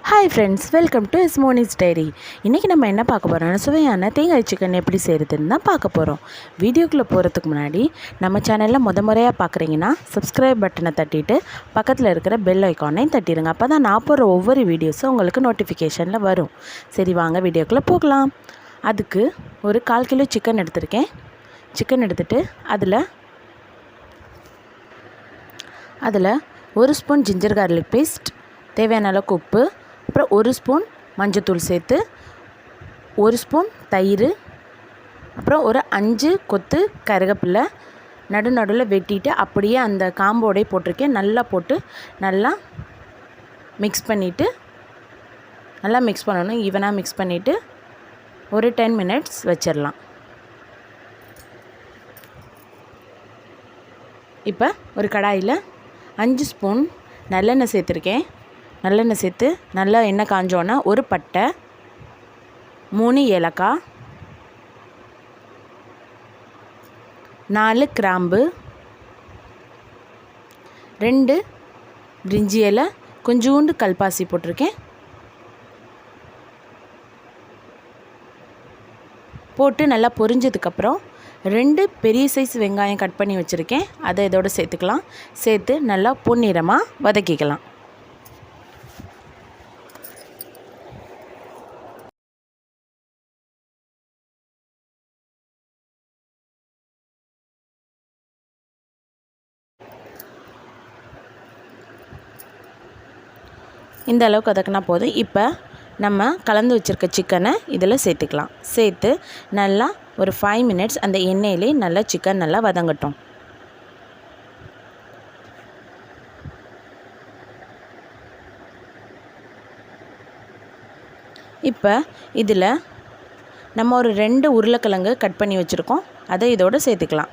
Hi friends welcome to is Moni's diary இன்றைக்கி நம்ம என்ன பார்க்க போகிறோம்னா சுவையான தேங்காய் சிக்கன் எப்படி செய்கிறதுன்னு தான் பார்க்க போகிறோம் வீடியோக்குள்ளே போகிறதுக்கு முன்னாடி நம்ம சேனலில் முத முறையாக பார்க்குறீங்கன்னா சப்ஸ்கிரைப் பட்டனை தட்டிட்டு பக்கத்தில் இருக்கிற பெல் ஐக்கானையும் தட்டிடுங்க. அப்போ தான் நான் போடுற ஒவ்வொரு வீடியோஸும் உங்களுக்கு நோட்டிஃபிகேஷனில் வரும். சரி வாங்க வீடியோக்குள்ளே போகலாம். அதுக்கு ஒரு கால் கிலோ சிக்கன் எடுத்திருக்கேன். சிக்கன் எடுத்துகிட்டு அதில் அதில் ஒரு ஸ்பூன் ஜிஞ்சர் கார்லிக் பேஸ்ட் தேவையான அளவுக்கு உப்பு அப்புறம் ஒரு ஸ்பூன் மஞ்சத்தூள் சேர்த்து ஒரு ஸ்பூன் தயிர் அப்புறம் ஒரு அஞ்சு கொத்து கருகப்பில்லை நடு நடுவில் வெட்டிட்டு அப்படியே அந்த காம்போடே போட்டிருக்கேன். நல்லா போட்டு நல்லா மிக்ஸ் பண்ணிவிட்டு நல்லா மிக்ஸ் பண்ணணும். ஈவனாக மிக்ஸ் பண்ணிவிட்டு ஒரு டென் மினிட்ஸ் வச்சிடலாம். இப்போ ஒரு கடாயில் அஞ்சு ஸ்பூன் நல்லெண்ணெய் சேர்த்துருக்கேன். நல்லெண்ணெய் சேர்த்து நல்லா எண்ணெய் காஞ்சோன்னா ஒரு பட்டை மூணு ஏலக்காய் நாலு கிராம்பு ரெண்டு பிரிஞ்சி இலை கொஞ்சோண்டு கல்பாசி போட்டிருக்கேன். போட்டு நல்லா பொரிஞ்சதுக்கப்புறம் ரெண்டு பெரிய சைஸ் வெங்காயம் கட் பண்ணி வச்சுருக்கேன். அதை இதோடு சேர்த்துக்கலாம். சேர்த்து நல்லா பொன்னிறமாக வதக்கிக்கலாம். இந்த அளவுக்கு வதக்கினா போதும். இப்போ நம்ம கலந்து வச்சுருக்க சிக்கனை இதில் சேர்த்துக்கலாம். சேர்த்து நல்லா ஒரு ஃபைவ் மினிட்ஸ் அந்த எண்ணெயிலே நல்லா சிக்கன் நல்லா வதங்கட்டும். இப்போ இதில் நம்ம ஒரு ரெண்டு உருளைக்கிழங்கு கட் பண்ணி வச்சுருக்கோம். அதை இதோடு சேர்த்துக்கலாம்.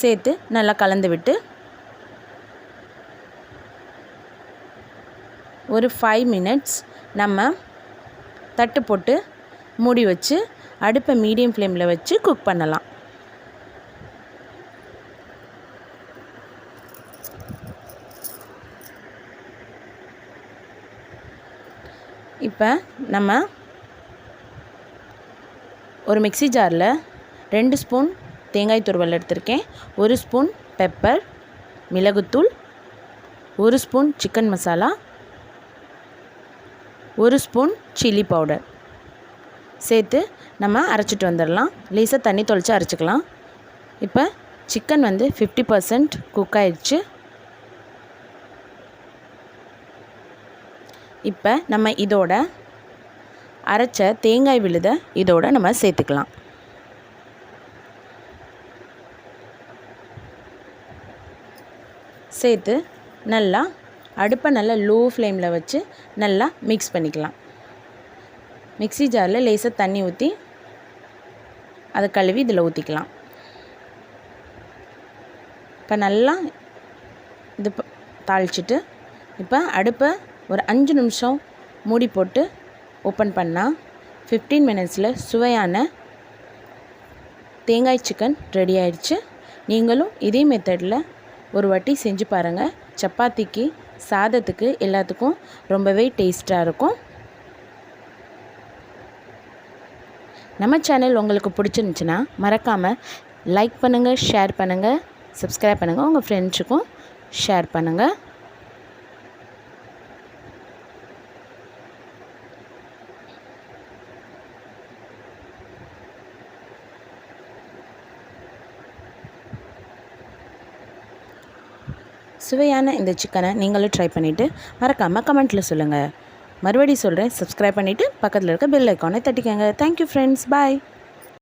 சேர்த்து நல்லா கலந்து விட்டு ஒரு ஃபைவ் மினிட்ஸ் நம்ம தட்டு போட்டு மூடி வச்சு அடுப்பை மீடியம் ஃப்ளேமில் வச்சு குக் பண்ணலாம். இப்போ நம்ம ஒரு மிக்சி ஜாரில் ரெண்டு ஸ்பூன் தேங்காய் துருவல் எடுத்திருக்கேன். ஒரு ஸ்பூன் பெப்பர் மிளகுத்தூள் ஒரு ஸ்பூன் சிக்கன் மசாலா ஒரு ஸ்பூன் சில்லி பவுடர். சேர்த்து நம்ம அரைச்சிட்டு வந்துடலாம். லேசாக தண்ணி தொளித்து அரைச்சிக்கலாம். இப்போ சிக்கன் வந்து ஃபிஃப்டி பர்சன்ட் குக் ஆயிடுச்சு. இப்போ நம்ம இதோட அரைச்ச தேங்காய் விழுதை இதோட நம்ம சேர்த்துக்கலாம். சேர்த்து நல்லா அடுப்பை நல்லா லோ ஃப்ளேமில் வச்சு நல்லா மிக்ஸ் பண்ணிக்கலாம். மிக்ஸி ஜாரில் லேசாக தண்ணி ஊற்றி அதை கழுவி இதில் ஊற்றிக்கலாம் இப்போ நல்லா இது தாளிச்சிட்டு இப்போ அடுப்பை ஒரு அஞ்சு நிமிஷம் மூடி போட்டு ஓப்பன் பண்ணால் ஃபிஃப்டீன் மினிட்ஸில் சுவையான தேங்காய் சிக்கன் ரெடி ஆயிடுச்சு. நீங்களும் இதே மெத்தடில் ஒரு வாட்டி செஞ்சு பாருங்கள் சப்பாத்திக்கு சாதத்துக்கு எல்லாத்துக்கும் ரொம்பவே டேஸ்ட்டாக இருக்கும். நம்ம சேனல் உங்களுக்கு பிடிச்சிருந்துச்சின்னா மறக்காமல் லைக் பண்ணுங்கள் ஷேர் பண்ணுங்கள் சப்ஸ்கிரைப் பண்ணுங்கள் உங்கள் ஃப்ரெண்ட்ஸுக்கும் ஷேர் பண்ணுங்கள் சுவையான இந்த சிக்கனை நீங்களும் ட்ரை பண்ணிவிட்டு மறக்காமல் கமெண்ட்டில் சொல்லுங்கள் மறுபடியும் சொல்கிறேன் சப்ஸ்கிரைப் பண்ணிவிட்டு பக்கத்தில் இருக்க பெல் ஐக்கானை தட்டிக்கோங்க. Thank you friends bye